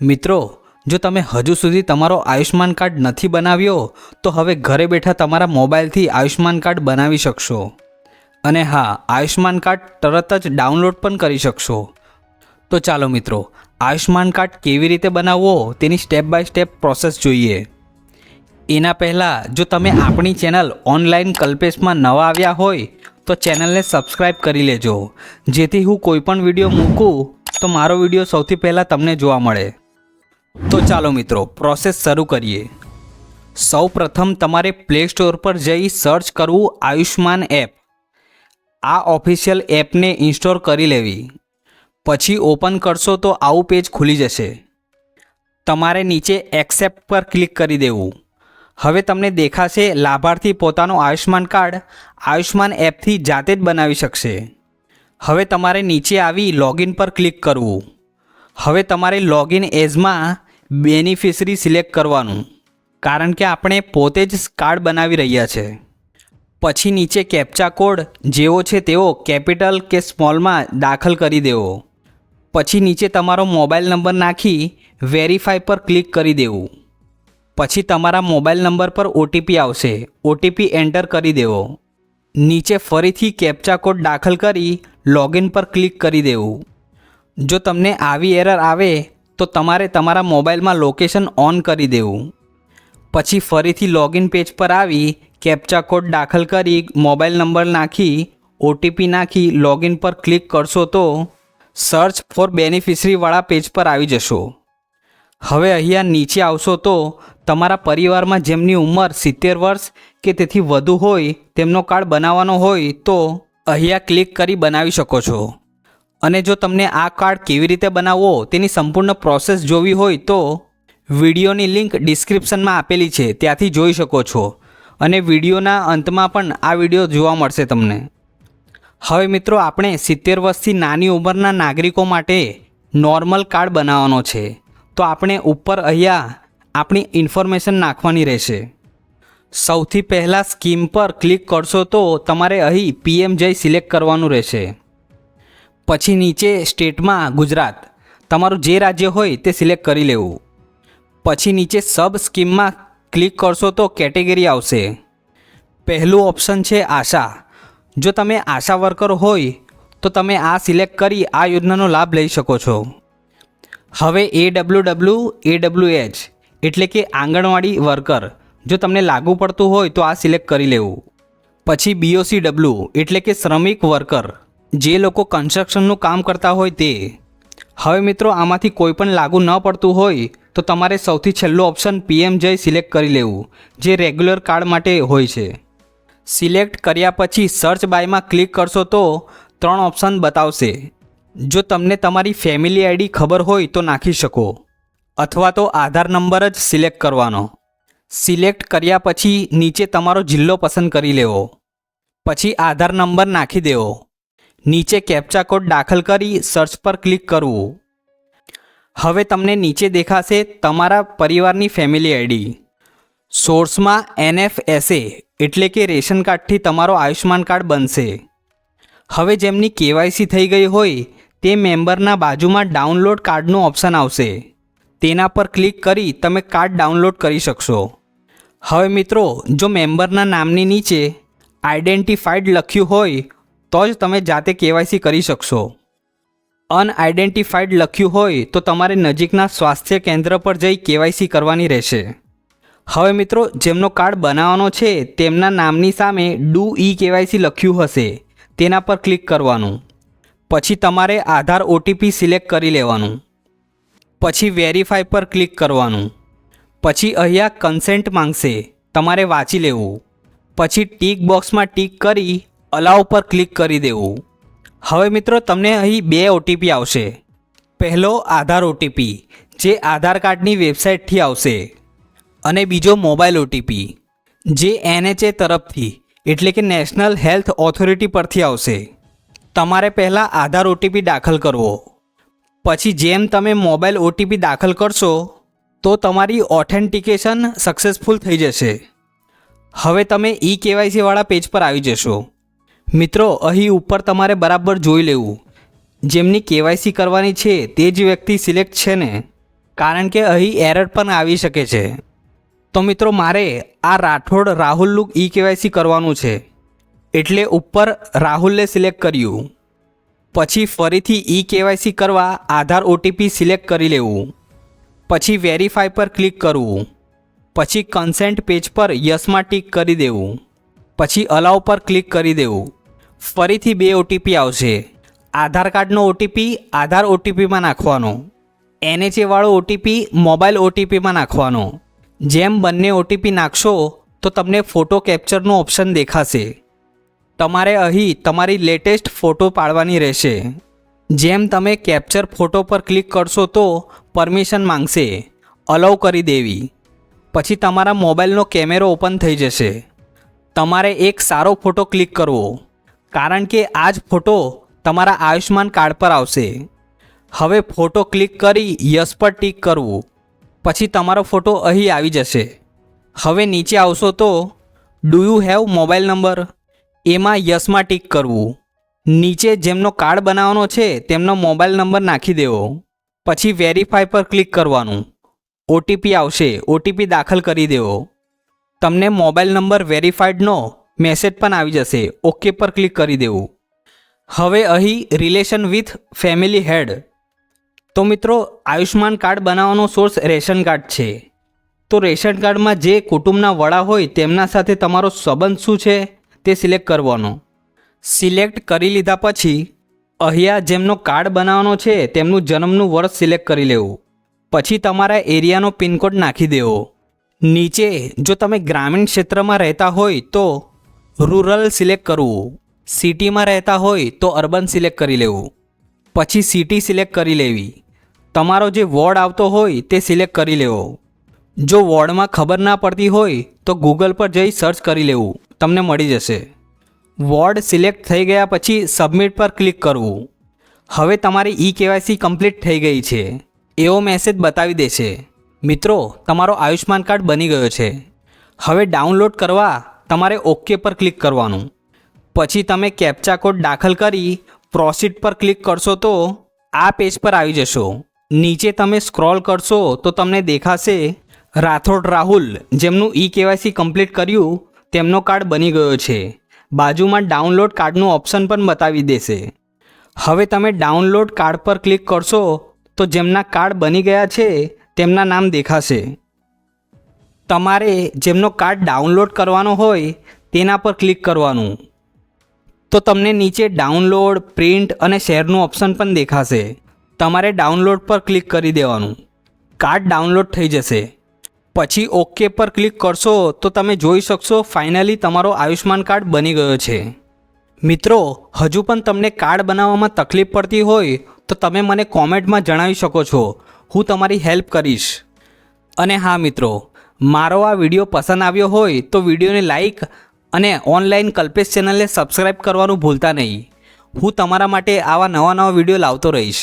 મિત્રો, જો તમે હજુ સુધી તમારો આયુષ્માન કાર્ડ નથી બનાવ્યો, તો હવે ઘરે બેઠા તમારા મોબાઈલથી આયુષ્માન કાર્ડ બનાવી શકશો. અને હા આયુષ્માન કાર્ડ તરત જ ડાઉનલોડ પણ કરી શકશો. તો ચાલો મિત્રો આયુષ્માન કાર્ડ કેવી રીતે બનાવવો તેની સ્ટેપ બાય સ્ટેપ પ્રોસેસ જોઈએ. એના પહેલાં, જો તમે આપણી ચેનલ ઓનલાઈન કલ્પેશમાં નવા આવ્યા હોય, તો ચેનલને સબસ્ક્રાઈબ કરી લેજો. જેથી હું કોઈ પણ વીડિયો મૂકું, તો મારો વીડિયો સૌથી પહેલાં તમને જોવા મળે. તો ચાલો મિત્રો પ્રોસેસ શરૂ કરીએ. સૌ પ્રથમ તમારે પ્લે સ્ટોર પર જઈ સર્ચ કરવું આયુષ્માન એપ. આ ઓફિશિયલ એપને ઇન્સ્ટોલ કરી લેવી. પછી ઓપન કરશો તો આવું પેજ ખુલી જશે. તમારે નીચે એક્સેપ્ટ પર ક્લિક કરી દેવું. હવે તમને દેખાશે લાભાર્થી પોતાનું આયુષ્માન કાર્ડ આયુષ્માન એપથી જાતે જ બનાવી શકશે. હવે તમારે નીચે આવી લોગિન પર ક્લિક કરવું. હવે તમારે લોગિન એઝમાં બેનિફિશરી સિલેક્ટ કરવાનું. કારણ કે આપણે પોતે જ કાર્ડ બનાવી રહ્યા છે. પછી નીચે કેપ્ચા કોડ જેવો છે તેવો કેપિટલ કે સ્મોલમાં દાખલ કરી દેવો. પછી નીચે તમારો મોબાઈલ નંબર નાખી વેરીફાઈ પર ક્લિક કરી દેવું. પછી તમારા મોબાઈલ નંબર પર ઓટીપી આવશે. ઓટીપી એન્ટર કરી દેવો. નીચે ફરીથી કેપ્ચા કોડ દાખલ કરી લોગિન પર ક્લિક કરી દેવું. જો તમને આવી એરર આવે, તો તમારે તમારા મોબાઈલમાં લોકેશન ઓન કરી દેવું. પછી ફરીથી લોગિન પેજ પર આવી, કેપ્ચા કોડ દાખલ કરી, મોબાઈલ નંબર નાખી, ઓટીપી નાખી, લોગિન પર ક્લિક કરશો તો સર્ચ ફોર બેનિફિશરીવાળા પેજ પર આવી જશો. હવે અહીંયા નીચે આવશો તો તમારા પરિવારમાં જેમની ઉંમર સિત્તેર વર્ષ કે તેથી વધુ હોય, તેમનો કાર્ડ બનાવવાનો હોય તો અહીંયા ક્લિક કરી બનાવી શકો છો. અને જો તમને આ કાર્ડ કેવી રીતે બનાવવો તેની સંપૂર્ણ પ્રોસેસ જોવી હોય તો વિડીયોની લિંક ડિસ્ક્રિપ્શનમાં આપેલી છે, ત્યાંથી જોઈ શકો છો. અને વિડીયોના અંતમાં પણ આ વીડિયો જોવા મળશે તમને. હવે મિત્રો, આપણે સિત્તેર વર્ષથી નાની ઉંમરના નાગરિકો માટે નોર્મલ કાર્ડ બનાવવાનો છે. તો આપણે ઉપર અહીંયા આપણી ઇન્ફોર્મેશન નાખવાની રહેશે. સૌથી પહેલાં સ્કીમ પર ક્લિક કરશો તો તમારે અહીં પીએમ જય સિલેક્ટ કરવાનું રહેશે. પછી નીચે સ્ટેટમાં ગુજરાત. તમારું જે રાજ્ય હોય તે સિલેક્ટ કરી લેવું. પછી નીચે સબ સ્કીમમાં ક્લિક કરશો તો કેટેગરી આવશે. પહેલું ઓપ્શન છે આશા. જો તમે આશા વર્કર હોય, તો તમે આ સિલેક્ટ કરી આ યોજનાનો લાભ લઈ શકો છો. હવે A W W A W H એટલે કે આંગણવાડી વર્કર. જો તમને લાગુ પડતું હોય તો આ સિલેક્ટ કરી લેવું. પછી બીઓસી ડબલ્યુ એટલે કે શ્રમિક વર્કર. જે લોકો કન્સ્ટ્રક્શનનું કામ કરતા હોય તે. હવે મિત્રો, આમાંથી કોઈ પણ લાગુ ન પડતું હોય તો તમારે સૌથી છેલ્લું ઓપ્શન પીએમ જય સિલેક્ટ કરી લેવું, જે રેગ્યુલર કાર્ડ માટે હોય છે. સિલેક્ટ કર્યા પછી સર્ચ બાયમાં ક્લિક કરશો તો ત્રણ ઓપ્શન બતાવશે. જો તમને તમારી ફેમિલી આઈડી ખબર હોય તો નાખી શકો, અથવા તો આધાર નંબર જ સિલેક્ટ કરવાનો. સિલેક્ટ કર્યા પછી નીચે તમારો જિલ્લો પસંદ કરી લેવો. પછી આધાર નંબર નાખી દેવો. નીચે કેપ્ચા કોડ દાખલ કરી સર્ચ પર ક્લિક કરવું. હવે તમને નીચે દેખાશે તમારા પરિવારની ફેમિલી આઈડી સોર્સમાં એનએફએસએ એટલે કે રેશન કાર્ડથી તમારો આયુષ્માન કાર્ડ બનશે. હવે જેમની કેવાયસી થઈ ગઈ હોય, તે મેમ્બરના બાજુમાં ડાઉનલોડ કાર્ડનું ઓપ્શન આવશે. તેના પર ક્લિક કરી તમે કાર્ડ ડાઉનલોડ કરી શકશો. હવે મિત્રો, જો મેમ્બરના નામની નીચે આઈડેન્ટિફાઈડ લખ્યું હોય તો જ તમે જાતે કેવાયસી કરી શકશો. અનઆઇડેન્ટિફાઈડ લખ્યું હોય તો તમારે નજીકના સ્વાસ્થ્ય કેન્દ્ર પર જઈ કેવાયસી કરવાની રહેશે. હવે મિત્રો, જેમનો કાર્ડ બનાવવાનો છે, તેમના નામની સામે ડુ ઈ કેવાયસી લખ્યું હશે. તેના પર ક્લિક કરવાનું. પછી તમારે આધાર ઓટીપી સિલેક્ટ કરી લેવાનું. પછી વેરીફાઈ પર ક્લિક કરવાનું. પછી અહીંયા કન્સેન્ટ માંગશે. તમારે વાંચી લેવું. પછી ટીક બોક્સમાં ટીક કરી અલાઉ પર ક્લિક કરી દેવું. હવે મિત્રો, તમને અહીં બે ઓટીપી આવશે. પહેલો આધાર ઓટીપી જે આધાર કાર્ડની વેબસાઇટથી આવશે. અને બીજો મોબાઈલ ઓટીપી જે એનએચએ તરફથી, એટલે કે નેશનલ હેલ્થ ઓથોરિટી પરથી આવશે. તમારે પહેલાં આધાર ઓટીપી દાખલ કરવો. પછી જેમ તમે મોબાઈલ ઓટીપી દાખલ કરશો, તો તમારી ઓથેન્ટિકેશન સક્સેસફુલ થઈ જશે. હવે તમે ઈ કેવાયસીવાળા પેજ પર આવી જશો. મિત્રો, અહીં ઉપર તમારે બરાબર જોઈ લેવું. જેમની કેવાયસી કરવાની છે તે જ વ્યક્તિ સિલેક્ટ છે ને? કારણ કે અહીં એરર પણ આવી શકે છે. તો મિત્રો, મારે આ રાઠોડ રાહુલનું ઈ કેવાયસી કરવાનું છે. એટલે ઉપર રાહુલને સિલેક્ટ કર્યું. પછી ફરીથી ઈ કેવાયસી કરવા આધાર ઓટીપી સિલેક્ટ કરી લેવું. પછી વેરીફાઈ પર ક્લિક કરવું. પછી કન્સેન્ટ પેજ પર યસમાં ટીક કરી દેવું. પછી અલાઉ પર ક્લિક કરી દેવું. ફરીથી બે ઓટીપી આવશે. આધાર કાર્ડનો ઓટીપી આધાર ઓટીપીમાં નાખવાનો. એનએચએવાળો વાળો ઓટીપી મોબાઈલ ઓટીપીમાં નાખવાનો. જેમ બંને ઓટીપી નાખશો, તો તમને ફોટો કેપ્ચરનો ઓપ્શન દેખાશે. તમારે અહીં તમારી લેટેસ્ટ ફોટો પાડવાની રહેશે. જેમ તમે કેપ્ચર ફોટો પર ક્લિક કરશો તો પરમિશન માંગશે. અલાઉ કરી દેવી. પછી તમારા મોબાઈલનો કેમેરો ઓપન થઈ જશે. તમારે એક સારો ફોટો ક્લિક કરવો. કારણ કે આ જ ફોટો તમારા આયુષ્માન કાર્ડ પર આવશે. હવે ફોટો ક્લિક કરી યસ પર ટીક કરવું. પછી તમારો ફોટો અહીં આવી જશે. હવે નીચે આવશો તો do you have mobile number એમાં યસમાં ટીક કરવું. નીચે જેમનો કાર્ડ બનાવવાનો છે, તેમનો મોબાઈલ નંબર નાખી દેવો. પછી વેરીફાઈ પર ક્લિક કરવાનું. ઓટીપી આવશે, ઓટીપી દાખલ કરી દેવો. તમને મોબાઈલ નંબર વેરીફાઈડનો મેસેજ પણ આવી જશે. ઓકે પર ક્લિક કરી દેવું. હવે અહીં રિલેશન વિથ ફેમિલી હેડ. તો મિત્રો આયુષ્માન કાર્ડ બનાવવાનો સોર્સ રેશન કાર્ડ છે. તો રેશન કાર્ડમાં જે કુટુંબના વડા હોય તેમના સાથે તમારો સંબંધ શું છે તે સિલેક્ટ કરવાનો. સિલેક્ટ કરી લીધા પછી, અહીંયા જેમનો કાર્ડ બનાવવાનો છે તેમનું જન્મનું વર્ષ સિલેક્ટ કરી લેવું. પછી તમારા એરિયાનો પિનકોડ નાખી દેવો. નીચે જો તમે ગ્રામીણ ક્ષેત્રમાં રહેતા હોય તો રૂરલ સિલેક્ટ કરવું. સિટીમાં રહેતા હોય તો અર્બન સિલેક્ટ કરી લેવું. પછી સિટી સિલેક્ટ કરી લેવી. તમારો જે વોર્ડ આવતો હોય તે સિલેક્ટ કરી લેવો. જો વોર્ડમાં ખબર ના પડતી હોય તો ગૂગલ પર જઈ સર્ચ કરી લેવું. તમને મળી જશે. વોર્ડ સિલેક્ટ થઈ ગયા પછી સબમિટ પર ક્લિક કરવું. હવે તમારી ઈ કેવાયસી કમ્પ્લીટ થઈ ગઈ છે. એવો મેસેજ બતાવી દેશે. મિત્રો, તમારો આયુષ્માન કાર્ડ બની ગયો છે. હવે ડાઉનલોડ કરવા તમારે ઓકે પર ક્લિક કરવાનું. પછી તમે કેપ્ચા કોડ દાખલ કરી પ્રોસીડ પર ક્લિક કરશો તો આ પેજ પર આવી જશો. નીચે તમે સ્ક્રોલ કરશો તો તમને દેખાશે રાઠોડ રાહુલ, જેમનું ઈ કેવાયસી કમ્પ્લીટ કર્યું, તેમનો કાર્ડ બની ગયો છે. બાજુમાં ડાઉનલોડ કાર્ડનું ઓપ્શન પણ બતાવી દેશે. હવે તમે ડાઉનલોડ કાર્ડ પર ક્લિક કરશો તો જેમના કાર્ડ બની ગયા છે તેમના નામ દેખાશે. તમારે જેમનો કાર્ડ ડાઉનલોડ કરવાનો હોય, તેના પર ક્લિક કરવાનું. તો તમને નીચે ડાઉનલોડ, પ્રિન્ટ અને શેરનું ઓપ્શન પણ દેખાશે. તમારે ડાઉનલોડ પર ક્લિક કરી દેવાનું. કાર્ડ ડાઉનલોડ થઈ જશે. પછી ઓકે પર ક્લિક કરશો તો તમે જોઈ શકશો ફાઇનલી તમારો આયુષ્માન કાર્ડ બની ગયો છે. મિત્રો, હજુ પણ તમને કાર્ડ બનાવવામાં તકલીફ પડતી હોય તો તમે મને કોમેન્ટમાં જણાવી શકો છો. હું તમારી હેલ્પ કરીશ. અને હા મિત્રો, મારો આ વીડિયો પસંદ આવ્યો હોય તો વિડીયોને લાઈક અને ઓનલાઈન કલ્પેશ ચેનલને સબસ્ક્રાઈબ કરવાનું ભૂલતા નહીં. હું તમારા માટે આવા નવા નવા વીડિયો લાવતો રહીશ.